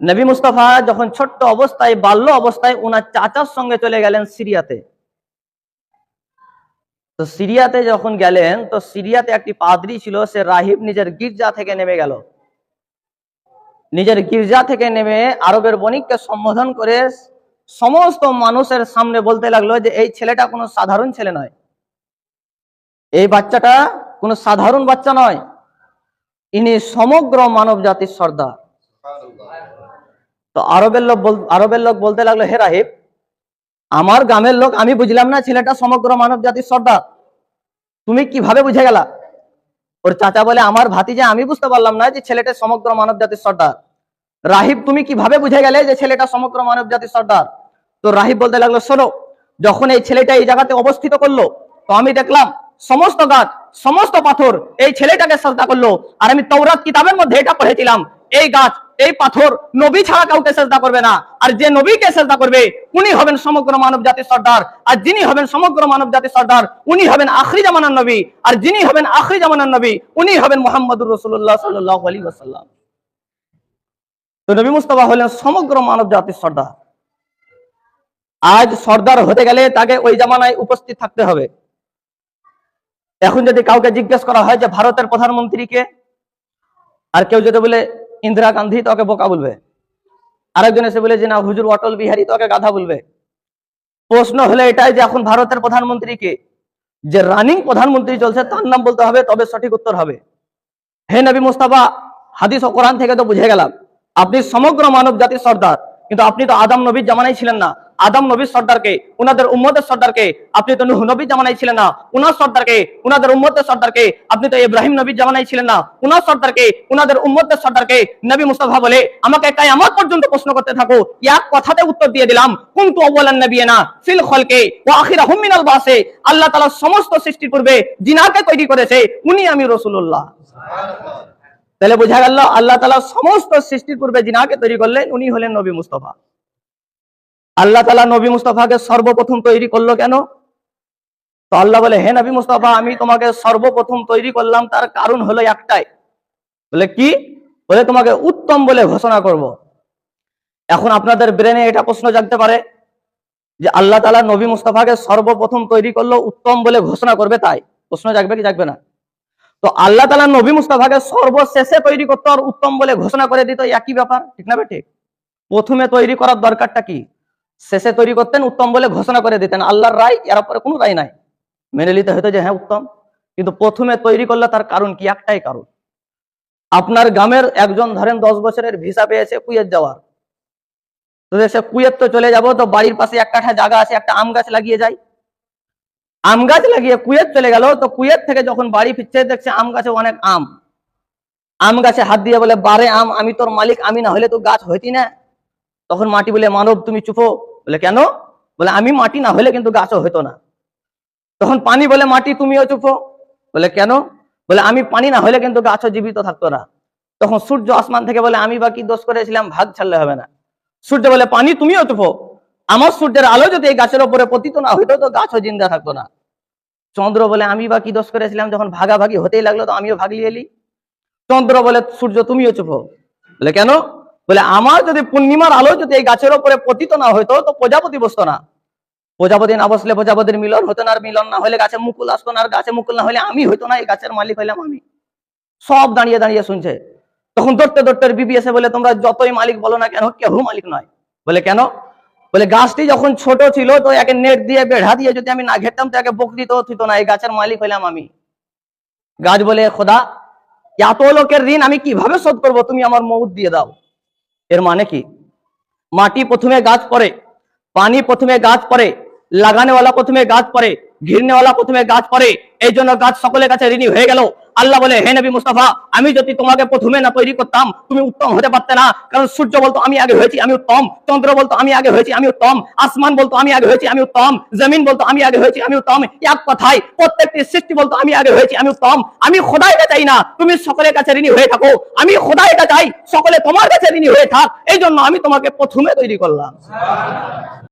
নবী মুস্তাফা যখন ছোট্ট অবস্থায়, বাল্য অবস্থায় ওনার চাচার সঙ্গে চলে গেলেন সিরিয়াতে। তো সিরিয়াতে যখন গেলেন, তো সিরিয়াতে একটি পাদ্রী ছিল, সে রাহিব নিজের গির্জা থেকে নেমে গেল। নিজের গির্জা থেকে নেমে আরবের বণিককে সম্বোধন করে সমস্ত মানুষের সামনে বলতে লাগল যে, এই ছেলেটা কোনো সাধারণ ছেলে নয়। এই বাচ্চাটা কোনো সাধারণ বাচ্চা নয়। ইনি সমগ্র মানব জাতির সর্দার তো আরবের লোক আরবের লোক বলতে লাগল, হে রাহিব, আমার গ্রামের লোক, আমি বুঝলাম না ছেলেটা সমগ্র মানব জাতির সর্দার। তুমি কীভাবে বুঝে গেলা? ওর চাচা বলে, আমার ভাতিজা, আমি বুঝতে পারলাম না যে ছেলেটা সমগ্র মানব জাতির সর্দার। রাহিব, তুমি কীভাবে বুঝে গেলে যে ছেলেটা সমগ্র মানব জাতির সর্দার? তো রাহিব বলতে লাগল, শোনো, যখন এই ছেলেটা এই জায়গাতে অবস্থিত করল, তো আমি দেখলাম সমস্ত গাছ, সমস্ত পাথর এই ছেলেটাকে শ্রদ্ধা করল। আর আমি তৌরাত কিতাবের মধ্যে এটা পড়েছিলাম এই গাছ, এই পাথর নবী ছাড়া কাউকে শ্রদ্ধা করবে না। আর যে নবীকে শ্রদ্ধা করবে, উনি হবেন সমগ্র মানব জাতির সর্দার। আর যিনি হবেন সমগ্র মানব জাতির সর্দার, উনি হবেন আখরি জামানার নবী। আর যিনি হবেন আখরি জামানার নবী, উনি হবেন মোহাম্মদুর রসুল্লাহ সাল্লাহ তো নবী মুস্তফা হলেন সমগ্র মানব জাতির সর্দার। আজ সর্দার হতে গেলে তাকে ওই জামানায় উপস্থিত থাকতে হবে। এখন যদি কাউকে জিজ্ঞেস করা হয় যে ভারতের প্রধানমন্ত্রীকে আর কেউ যদি বলে ইন্দিরা গান্ধী তোকে বোকা বলবে। আরেকজন এসে বলে, যে না, হুজুর অটল বিহারী তোকে গাধা বলবে। প্রশ্ন হলে এটাই যে এখন ভারতের প্রধানমন্ত্রীকে যে রানিং প্রধানমন্ত্রী চলছে, তার নাম বলতে হবে, তবে সঠিক উত্তর হবে। হে নবী মুস্তাফা, হাদিস ও কোরআন থেকে তো বুঝে গেলাম। আপনি সমগ্র মানব জাতির সর্দার, কিন্তু আপনি তো আদম নবীর জামানাই ছিলেন না। আদম নবীর সর্দারকে, উনাদের উম্মতের সর্দারকে আপনি তো নুহ নবীর জামানাই ছিলেন না, উনার সর্দারকে, উনাদের উম্মতের সর্দারকে আপনি তো ইব্রাহিম নবীর জামানাই ছিলেন না, উনার সর্দারকে, উনাদের উম্মতের সর্দারকে নবী মুস্তাফা বলে আমাকে কায়ামত পর্যন্ত প্রশ্ন করতে থাকো। এক কথাতে উত্তর দিয়ে দিলাম, কুনতু আউয়ালান নাবিয়িনা ফিল খলকে ওয়া আখিরাহুম মিনাল বাসে। আল্লাহ তাআলা সমস্ত সৃষ্টির পূর্বে জিনাকে তৈরি করেছে, উনি আমি রাসূলুল্লাহ। তাহলে বোঝা গেল, আল্লাহ তালা সমস্ত সৃষ্টির পূর্বে জিনাকে তৈরি করলেন, উনি হলেন নবী মুস্তফা। আল্লাহ তালা নবী মুস্তফাকে সর্বপ্রথম তৈরি করল কেন? তো আল্লাহ বলে, হে নবী মুস্তফা, আমি তোমাকে সর্বপ্রথম তৈরি করলাম, তার কারণ হলো একটাই। বলে, কি? বলে, তোমাকে উত্তম বলে ঘোষণা করব। এখন আপনাদের ব্রেনে এটা প্রশ্ন জাগতে পারে যে আল্লাহ তালা নবী মুস্তফাকে সর্বপ্রথম তৈরি করল, উত্তম বলে ঘোষণা করবে তাই। প্রশ্ন জাগবে কি জাগবে না? তো আল্লাহ তালা নবী মুস্তাফাকে সর্বশেষে তৈরি করতো আর উত্তম বলে ঘোষণা করে দিত, একই ব্যাপার, ঠিক না ঠিক প্রথমে তৈরি করার দরকারটা কি? শেষে তৈরি করতেন উত্তম বলে ঘোষণা করে দিতেন। আল্লাহর রায়, এর পরে কোনো রায় নাই। মেনে নিতে হতো যে হ্যাঁ উত্তম। কিন্তু প্রথমে তৈরি করলে তার কারণ কি? একটাই কারণ। আপনার গ্রামের একজন ধরেন দশ বছরের ভিসা পেয়েছে কুয়েত যাওয়ার। তো সে কুয়েত তো চলে যাব, তো বাড়ির পাশে এক কাঠা জায়গা আছে, একটা আম গাছ লাগিয়ে যায় আম গাছ লাগিয়ে কুয়েত চলে গেল, তো কুয়েত থেকে যখন বাড়ি ফিরছে, দেখছে আম গাছে অনেক আম। আম গাছে হাত দিয়ে বলে, বারে আম, আমি তোর মালিক, আমি না হলে তো গাছ হইতি না। তখন মাটি বলে, মানব, তুমি চুপো। বলে, কেন? বলে, আমি মাটি না হলে কিন্তু গাছও হইতো না। তখন পানি বলে, মাটি তুমিও চুপো। বলে, কেন? বলে, আমি পানি না হলে কিন্তু গাছও জীবিত থাকতো না। তখন সূর্য আসমান থেকে বলে, আমি বা কি দোষ করেছিলাম? ভাগ ছাড়লে হবে না। সূর্য বলে, পানি তুমিও চুপো। আমার সূর্যের আলো যদি এই গাছের উপরে পতিত না হইতো, তো গাছও জিন্দা থাকতো না। চন্দ্র বলে, আমি বা কি দোষ করেছিলাম? যখন ভাগাভাগি হতেই লাগল, তো আমিও ভাগলি এলি। চন্দ্র বলে, সূর্য তুমিও চুপো। বলে, কেন? বলে, আমার যদি পূর্ণিমার আলো যদি এই গাছের উপরে পতিত না হইতো, তো প্রজাপতি বসতো না। প্রজাপতি না বসলে প্রজাপতির মিলন হতো না, আর মিলন না হলে গাছে মুকুল আসতো না, আর গাছে মুকুল না হলে আমি হইতো না, এই গাছের মালিক হইলাম আমি। সব দাঁড়িয়ে দাঁড়িয়ে শুনছে। তখন দৌড়তে দৌড়তে বিবি এসে বলে, তোমরা যতই মালিক বলো না কেন কেউ মালিক নয়। বলে, কেন? বলে, গাছটি যখন ছোট ছিল, তো একে নেট দিয়ে, বেড়া দিয়ে যদি আমি না ঘেরতাম, তো একে বকরি তো থিত না, এই গাছের মালিক হইলাম আমি। গাছ বলে, খোদা, এত লোকের ঋণ আমি কীভাবে শোধ করব? তুমি আমার মৌত দিয়ে দাও। এর মানে কি? মাটি প্রথমে গাছ পরে পানি প্রথমে গাছ পরে লাগানেওয়ালা প্রথমে গাছ পরে ঘিরনেওয়ালা প্রথমে গাছ পরে এই জন্য গাছ সকলের কাছে ঋণী হয়ে গেল। আল্লাহ বলে, হে নবী মুস্তাফা, আমি যদি তোমাকে প্রথমে না তৈরি করতাম, তুমি উত্তম হতে পারতে না। কারণ সূর্য বলতো, আমি আগে হয়েছি, আমি উত্তম। চন্দ্র বলতো, আমি আগে হয়েছি, আমি উত্তম। আসমান বলতো, আমি আগে হয়েছি, আমি উত্তম। জমিন বলতো, আমি আগে হয়েছি, আমি উত্তম। এক কথায়, প্রত্যেকটি সৃষ্টি বলতো, আমি আগে হয়েছি, আমি উত্তম। আমি খোদা এটা চাই না, তুমি সকলের কাছে ঋণী হয়ে থাকো। আমি খোদা এটা চাই, সকলে তোমার কাছে ঋণী হয়ে থাক। এই জন্য আমি তোমাকে প্রথমে তৈরি করলাম।